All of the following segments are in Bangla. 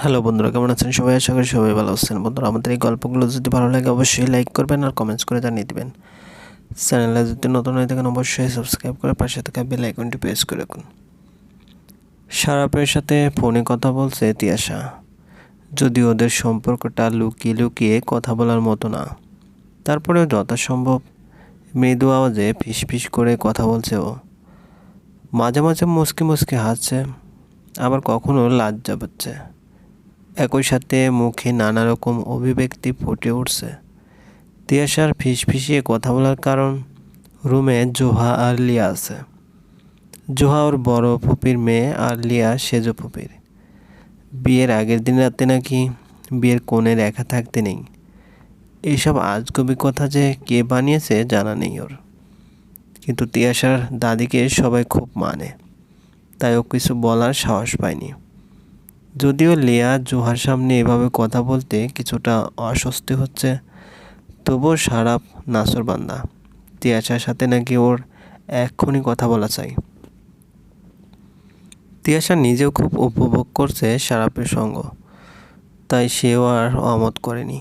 হ্যালো বন্ধুরা, কেমন আছেন? সবাই আশা করি সবাই ভালো আছেন। বন্ধুরা, আমাদের এই গল্পগুলো যদি ভালো লাগে অবশ্যই লাইক করবেন আর কমেন্টস করে জানিয়ে দেবেন। চ্যানেলে যদি নতুন হয়ে থাকেন অবশ্যই সাবস্ক্রাইব করে পাশে থাকা বেল আইকনটি প্রেস করে রাখুন। সারাপের সাথে ফোনে কথা বলছে তিয়াশা। যদি ওদের সম্পর্কটা লুকিয়ে লুকিয়ে কথা বলার মতো না। তারপরেও যথাসম্ভব মৃদু আওয়াজে ফিস ফিস করে কথা বলছে ও। মাঝে মাঝে মুসকি মুসকি হাসছে, আবার কখনো লজ্জা পাচ্ছে। একই সাথে মুখে নানা রকম অভিব্যক্তি ফুটে উঠছে। তিয়াশার ফিসফিসিয়ে কথা বলার কারণ রুমে জোহা আর লিয়া আছে। জোহা ওর বড় ফুপির মেয়ে আর লিয়া সেজ ফুপির। বিয়ের আগের দিন রাতে নাকি বিয়ের কোণের একা থাকতে নেই। এইসব আজগবি কথা যে কে বানিয়েছে জানা নেই ওর। কিন্তু তিয়াশার দাদিকে সবাই খুব মানে। তাই ও কিছু বলার সাহস পায়নি। যদিও লিয়া জোহার সামনে এভাবে কথা বলতে কিছুটা অস্বস্তি হচ্ছে, তবুও সারাপ নাসর বান্দা। তিয়াশার সাথে নাকি ওর এক্ষুনি কথা বলা চাই। তিয়াশা নিজেও খুব উপভোগ করছে সারাপের সঙ্গ, তাই সেও আর অমত করেনি।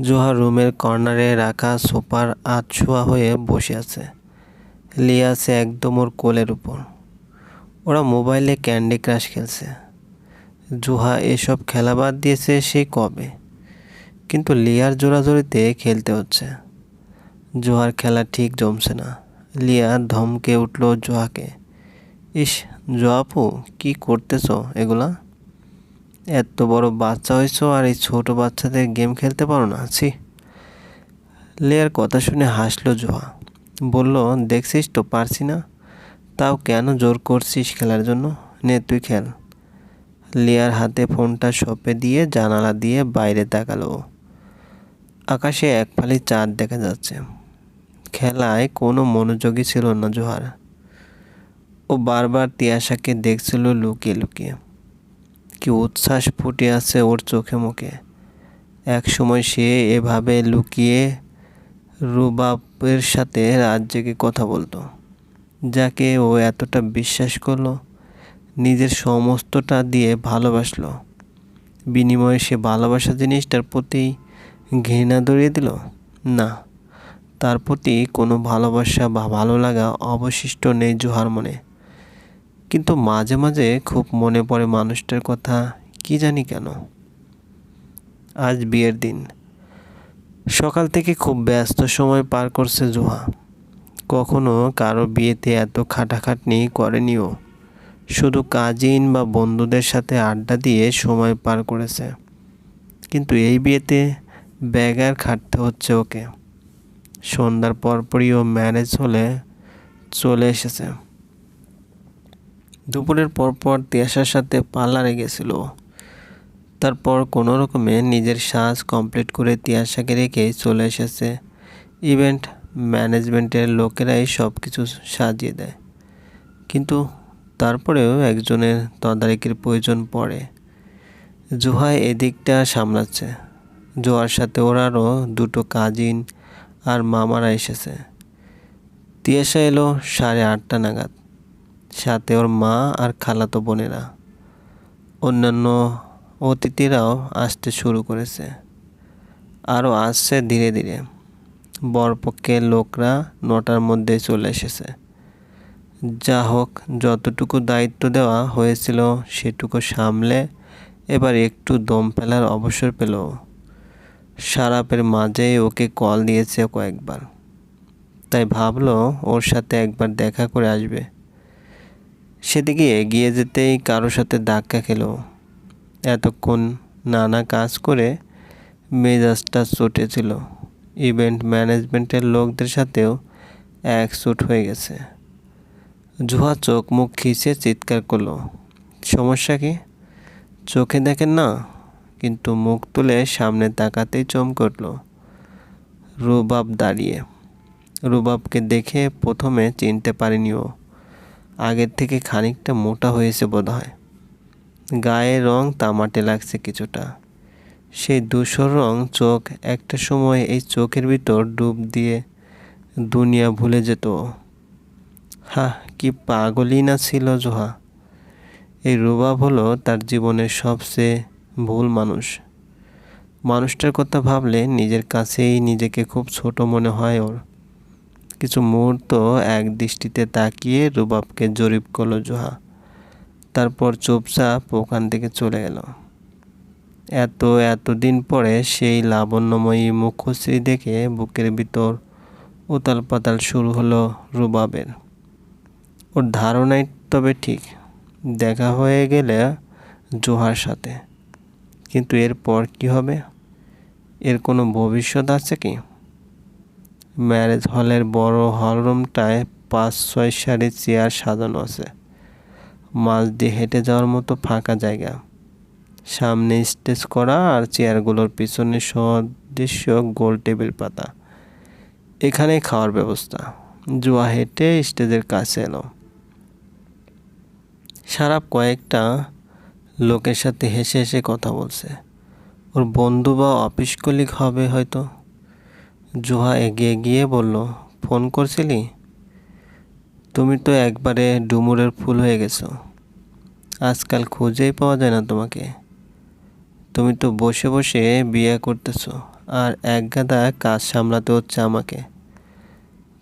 জোহা রুমের কর্নারে রাখা সোফার আতশোয়া হয়ে বসে আছে। লিয়া আছে একদম ওর কোলের উপর। ওরা মোবাইলে ক্যান্ডি ক্রাশ খেলছে। জোহা এসব খেলা বাদ দিয়েছে সেই কবে? কিন্তু লিয়ার জোড়াজোড়িতে খেলতে হচ্ছে। জোহার খেলা ঠিক জমছে না। লিয়া ধমকে উঠল জোহাকে। ইস জোয়াপু কি করতেছ এগুলা? এত বড় বাচ্চা হয়েছো আর এই ছোট বাচ্চাদের গেম খেলতে পারো না, ছি। লিয়ার কথা শুনে হাসলো জোহা। বলল, দেখছিস তো, পারছি না। তাও কেন জোর করছিস খেলার জন্য? নে, তুই খেল। লিয়ার হাতে ফোনটা সঁপে দিয়ে জানালা দিয়ে বাইরে তাকালো। আকাশে এক ফালি চাঁদ দেখা যাচ্ছে। খেলায় কোনো মনোযোগী ছিল না জোহার। ও বারবার তিয়াশাকে দেখছিল লুকিয়ে লুকিয়ে। কি উচ্ছ্বাস ফুটে আছে ওর চোখে মুখে। এক সময় সে এভাবে লুকিয়ে রুবাবের সাথে জেগে কথা বলতো, যাকে ও এতটা বিশ্বাস করল নিজের সমস্তটা দিয়ে ভালোবাসলো। বিনিময়ে সে ভালোবাসা জিনিসটার প্রতি ঘৃণা ধরিয়ে দিল? না। তার প্রতি কোনো ভালোবাসা বা ভালো লাগা অবশিষ্ট নেই জোহার মনে। কিন্তু মাঝে মাঝে খুব মনে পড়ে মানুষটার কথা, কি জানি কেন? আজ বিয়ের দিন। সকাল থেকে খুব ব্যস্ত সময় পার করছে জোহা। কখনো কারও বিয়েতে এত খাটাখাটনি করেনিও। শুধু কাজিন বা বন্ধুদের সাথে আড্ডা দিয়ে সময় পার করেছে। কিন্তু এই বিয়েতে ব্যাগার খাটতে হচ্ছে ওকে। সন্ধ্যার পরপরই ও ম্যারেজ হলে চলে এসেছে। দুপুরের পরপর তিয়াসার সাথে পার্লারে গেছিল তারপর কোনো রকমে নিজের সাজ কমপ্লিট করে তিয়াসাকে রেখে চলে এসেছে। ইভেন্ট ম্যানেজমেন্টের লোকেরাই সব কিছু সাজিয়ে দেয়। কিন্তু তারপরেও একজনের তদারকির প্রয়োজন পড়ে। জোহা এদিকটা সামলাচ্ছে। জোয়ার সাথে ওর আরও দুটো কাজিন আর মামারা এসেছে। তিয়াসা এলো সাড়ে আটটা নাগাদ। সাথে ওর মা আর খালাতো বোনেরা। অন্যান্য অতিথিরাও আসতে শুরু করেছে। আরও আসছে ধীরে ধীরে। বরপক্ষের লোকরা নটার মধ্যে চলে এসেছে। যা হোক, যতটুকু দায়িত্ব দেওয়া হয়েছিল সেটুকু সামলে এবার একটু দম ফেলার অবসর পেল। সারাপের মাঝেই ওকে কল দিয়েছে কয়েকবার। তাই ভাবলো ওর সাথে একবার দেখা করে আসবে। সেদিকে এগিয়ে যেতেই কারও সাথে ধাক্কা খেলো। এতক্ষণ নানা কাজ করে মেজাজটা চটেছিল ইভেন্ট ম্যানেজমেন্টের লোকদের সাথেও এক সুট হয়ে গেছে। জুহা চোখ মুখ খিচে চিৎকার করল, সমস্যা কি? চোখে দেখেন না? কিন্তু মুখ তুলে সামনে তাকাতেই চমক উঠল রুবাব দাঁড়িয়ে। রুবাবকে দেখে প্রথমে চিনতে পারিনি ও। আগের থেকে খানিকটা মোটা হয়েছে বোধ হয় গায়ের রং তামাটে লাগছে কিছুটা। সেই ধূসর রং চোখ একটা সময় এই চোখের ভিতর ডুব দিয়ে দুনিয়া ভুলে যেত। হা কি পাগলই না ছিল জোহা? এই রুবাব হলো তার জীবনের সবচেয়ে ভুল মানুষ। মানুষটার কথা ভাবলে নিজের কাছেই নিজেকে খুব ছোট মনে হয় ওর। কিছু মুহূর্ত এক দৃষ্টিতে তাকিয়ে রুবাবকে জরিপ করল জোহা। তারপর চুপচাপ ওখান থেকে চলে গেল। এত, এতদিন পরে সেই লাবণ্যময়ী মুখশ্রী দেখে বুকের ভিতর উতাল পাতাল শুরু হলো রুবাবের। ওর ধারণাই তবে ঠিক। দেখা হয়ে গেলে জোহার সাথে। কিন্তু এরপর কি হবে? এর কোনো ভবিষ্যৎ আছে কি? ম্যারেজ হলের বড় হলরুমটায় পাঁচ, ছয় সারি চেয়ার সাজানো আছে। মাছ দিয়ে হেঁটে যাওয়ার মতো ফাঁকা জায়গা। সামনে স্টেজ করা আর চেয়ারগুলোর পিছনে সদৃশ্য গোল টেবিল পাতা। এখানে খাওয়ার ব্যবস্থা। জুয়া হেঁটে স্টেজের কাছে এলো। সারাপ কয়েকটা লোকের সাথে হেসে হেসে কথা বলছে। ওর বন্ধু বা অফিস কলিগ হবে হয়তো। জোহা এগিয়ে গিয়ে বলল, ফোন করছিলি? তুমি তো একবারে ডুমুরের ফুল হয়ে গেছো। আজকাল খুঁজেই পাওয়া যায় না তোমাকে। তুমি তো বসে বসে বিয়ে করতেছো, আর এক গাদা কাজ সামলাতে হচ্ছে আমাকে।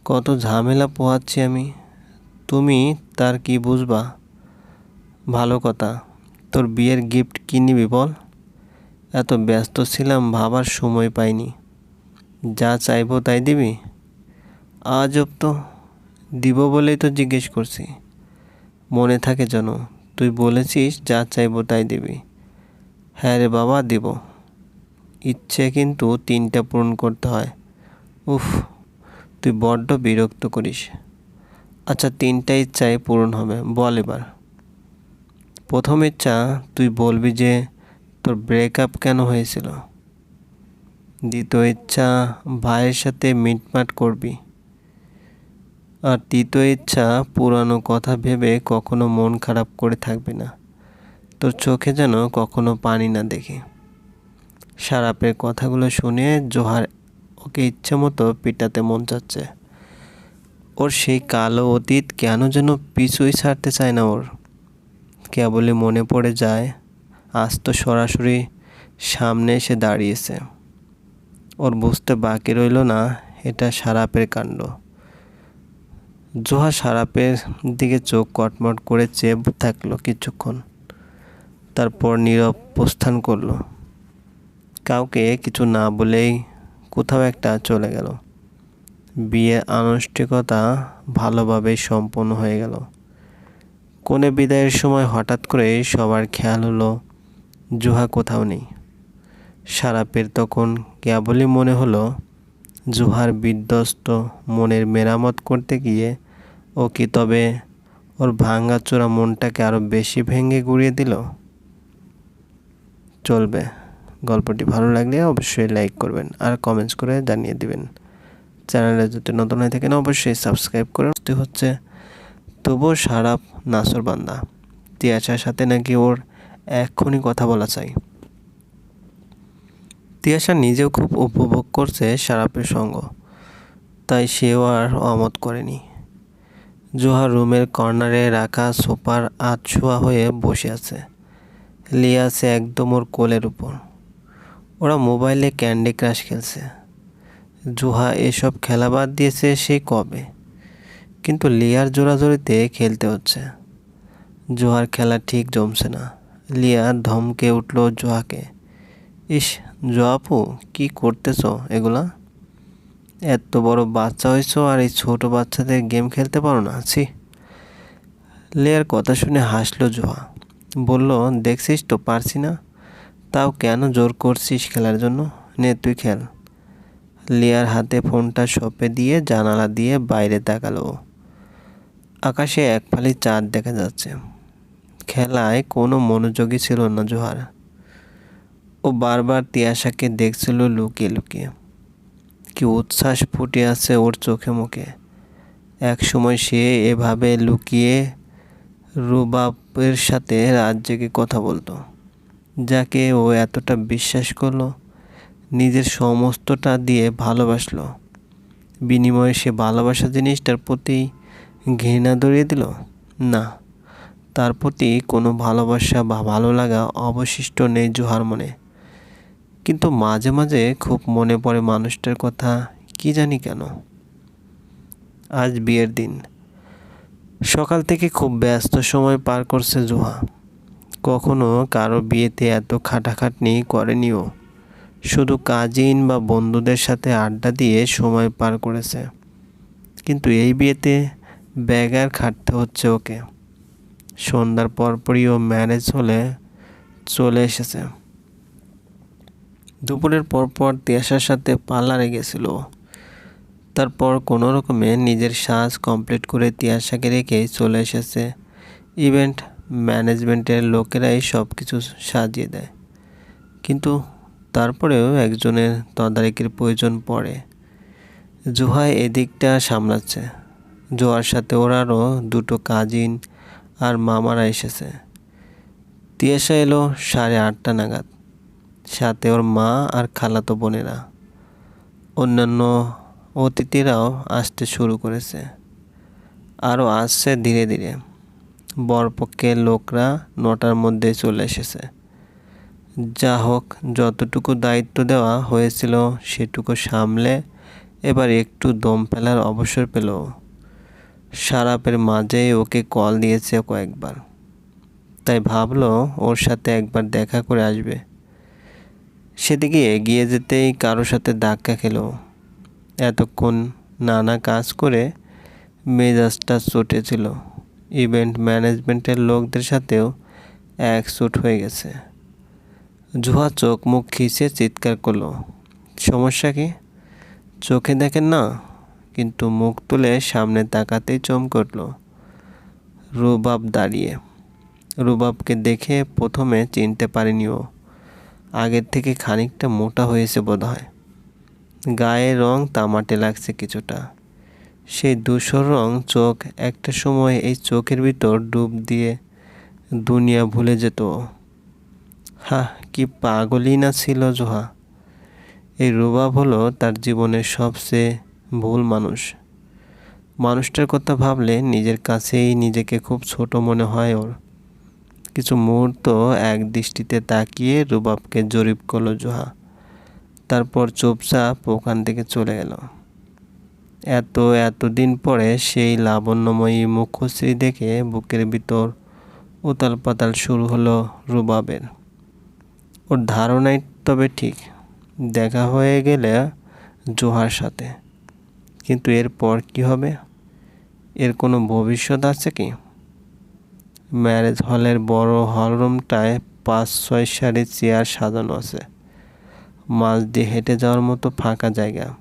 কত ঝামেলা পোহাচ্ছি আমি। তুমি তার কি বুঝবা? ভালো কথা। তোর বিয়ের গিফট কী নিবি বল? এত ব্যস্ত ছিলাম, ভাবার সময় পাইনি। যা চাইব তাই দিবি? আজব তো। দিব বলেই তো জিজ্ঞেস করছি। মনে থাকে যেন, তুই বলেছিস যা চাইব তাই দিবি। হ্যাঁ রে বাবা, দিব। ইচ্ছে কিন্তু তিনটা পূরণ করতে হয়। উফ, তুই বড্ড বিরক্ত করিস। আচ্ছা তিনটা ইচ্ছাই পূরণ হবে, বল এবার। প্রথম ইচ্ছা তুই বলবি যে তোর ব্রেকআপ কেন হয়েছিল? দ্বিতীয় ইচ্ছা ভাইয়ের সাথে মিটমাট করবি। আর তৃতীয় ইচ্ছা পুরানো কথা ভেবে কখনো মন খারাপ করে থাকবি না। তোর চোখে যেন কখনো পানি না দেখে। সারাপের কথাগুলো শুনে জোহার ওকে ইচ্ছে মতো পিটাতে মন চাচ্ছে। ওর সেই কালো অতীত কেন যেন পিছুই ছাড়তে চায় না ওর। কেবলই মনে পড়ে যায়, আজ তো সরাসরি সামনে এসে দাঁড়িয়েছে। ওর বুঝতে বাকি রইল না, এটা সারাপের কাণ্ড। জোহা সারাপের দিকে চোখ কটমট করে চেয়ে থাকল কিছুক্ষণ। তারপর নীরব প্রস্থান করল। কাউকে কিছু না বলেই কোথাও একটা চলে গেল। বিয়ের আনুষ্ঠানিকতা ভালোভাবেই সম্পন্ন হয়ে গেল। কোনে বিদায়ের সময় হঠাৎ করে সবার খেয়াল হলো, জুহা কোথাও নেই। সারাপের তখন কেবলই মনে হলো, জুহার বিধ্বস্ত মনের মেরামত করতে গিয়ে ও কি তবে ওর ভাঙ্গাচোরা মনটাকে আরও বেশি ভেঙে গুড়িয়ে দিল? চলবে। গল্পটি ভালো লাগলে অবশ্যই লাইক করবেন আর কমেন্টস করে জানিয়ে দিবেন। চ্যানেলে যদি নতুন হয়ে থাকেন অবশ্যই সাবস্ক্রাইব করে হচ্ছে। তবুও সারাপ নাসর বান্দা। তিয়াসার সাথে নাকি ওর এক্ষুনি কথা বলা চাই। তিয়াসা নিজেও খুব উপভোগ করছে সারাপের সঙ্গ, তাই সেও আর অমত করেনি। জোহা রুমের কর্নারে রাখা সোফার আধশোয়া হয়ে বসে আছে। লিয়া আছে একদম ওর কোলের উপর। ওরা মোবাইলে ক্যান্ডি ক্রাশ খেলছে। জোহা এসব খেলা বাদ দিয়েছে সে কবে? কিন্তু লিয়ার জোরাজোরিতে খেলতে হচ্ছে। জোহার খেলা ঠিক জমছে না। লিয়া ধমকে উঠল জোহাকে। ইস জোয়াপু কি করতেছ এগুলা? এত বড় বাচ্চা হয়েছ আর এই ছোট বাচ্চাদের গেম খেলতে পারো না? ছি। লিয়ার কথা শুনে হাসলো জোহা। বলল, দেখছিস তো, পারছি না। তাও কেন জোর করছিস খেলার জন্য? নে, তুই খেল। লিয়ার হাতে ফোনটা সপে দিয়ে জানালা দিয়ে বাইরে তাকালো। আকাশে এক ফালি চাঁদ দেখা যাচ্ছে। খেলায় কোনো মনোযোগী ছিল না জোহার। ও বারবার তিয়াশাকে দেখছিল লুকিয়ে লুকিয়ে। কি উচ্ছ্বাস ফুটে আছে ওর চোখে মুখে। এক সময় সে এভাবে লুকিয়ে রুবাবের সাথে রাত জেগে কথা বলতো, যাকে ও এতটা বিশ্বাস করল, নিজের সমস্তটা দিয়ে ভালোবাসলো। বিনিময়ে সে ভালোবাসা জিনিসটার প্রতি ঘৃণা ধরিয়ে দিল? না। তার প্রতি কোনো ভালোবাসা বা ভালো লাগা অবশিষ্ট নেই জোহার মনে। কিন্তু মাঝে মাঝে খুব মনে পড়ে মানুষটার কথা, কি জানি কেন? আজ বিয়ের দিন। সকাল থেকে খুব ব্যস্ত সময় পার করছে জোহা। কখনো কারও বিয়েতে এত খাটাখাটনি করেনিও। শুধু কাজিন বা বন্ধুদের সাথে আড্ডা দিয়ে সময় পার করেছে। কিন্তু এই বিয়েতে ব্যাগার খাটতে হচ্ছে ওকে। সন্ধ্যার পরপরই ও ম্যারেজ হলে চলে এসেছে। দুপুরের পরপর তিয়াসার সাথে পার্লারে গেছিল। তারপর কোনো রকমে নিজের সাজ কমপ্লিট করে তিয়াসাকে রেখে চলে এসেছে। ইভেন্ট ম্যানেজমেন্টের লোকেরাই সব কিছু সাজিয়ে দেয়। কিন্তু তারপরেও একজনের তদারকির প্রয়োজন পড়ে। জোহাই এদিকটা সামলাচ্ছে। জোয়ার সাথে ওর আরও দুটো কাজিন আর মামারা এসেছে। তিয়াসা এলো সাড়ে আটটা নাগাদ। সাথে ওর মা আর খালাতো বোনেরা। অন্যান্য অতিথিরাও আসতে শুরু করেছে। আরও আসছে ধীরে ধীরে। বরপক্ষের লোকরা নটার মধ্যে চলে এসেছে। যা হোক, যতটুকু দায়িত্ব দেওয়া হয়েছিল সেটুকু সামলে এবার একটু দম ফেলার অবসর পেল। সারাপের মাঝেই ওকে কল দিয়েছে কয়েকবার। তাই ভাবলো ওর সাথে একবার দেখা করে আসবে। সেদিকে এগিয়ে যেতেই কারোর সাথে ধাক্কা খেলো। এতক্ষণ নানা কাজ করে মেজাজটা চটেছিল ইভেন্ট ম্যানেজমেন্টের লোকদের সাথেও এক একসুট হয়ে গেছে। জুহা চোখ মুখ খিচে চিৎকার করল। সমস্যা কি? চোখে দেখেন না? কিন্তু মুখ তুলে সামনে তাকাতেই চমকে উঠল। রুবাব দাঁড়িয়ে। রুবাবকে দেখে প্রথমে চিনতে পারেনি ও আগের থেকে খানিকটা মোটা হয়েছে বোধ হয় গায়ের রং তামাটে লাগছে কিছুটা। সেই ধূসর রং চোখ একটা সময় এই চোখের ভিতর ডুব দিয়ে দুনিয়া ভুলে যেত। হা কি পাগলই না ছিল জোহা। এই রুবাব হলো তার জীবনের সবচেয়ে ভুল মানুষ। মানুষটার কথা ভাবলে নিজের কাছেই নিজেকে খুব ছোট মনে হয় ওর। কিছু মুহূর্ত এক দৃষ্টিতে তাকিয়ে রুবাবকে জরিপ করল জোহা। তারপর চুপচাপ ওখান থেকে চলে গেল। এত, এতদিন পরে সেই লাবণ্যময়ী মুখশ্রী দেখে বুকের ভিতর উতাল পাতাল শুরু হলো রুবাবের। ওর ধারণাই তবে ঠিক। দেখা হয়ে গেলে জোহার সাথে। কিন্তু এরপর কি হবে? এর কোনো ভবিষ্যৎ আছে কি? ম্যারেজ হলের বড় হলরুমটায় পাঁচ ছয় সারি চেয়ার সাজানো আছে। মাঝ দিয়ে হেঁটে যাওয়ার মতো ফাঁকা জায়গা।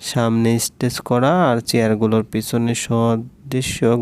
সামনে স্টেজ করা আর চেয়ারগুলোর পিছনে সদৃশ্য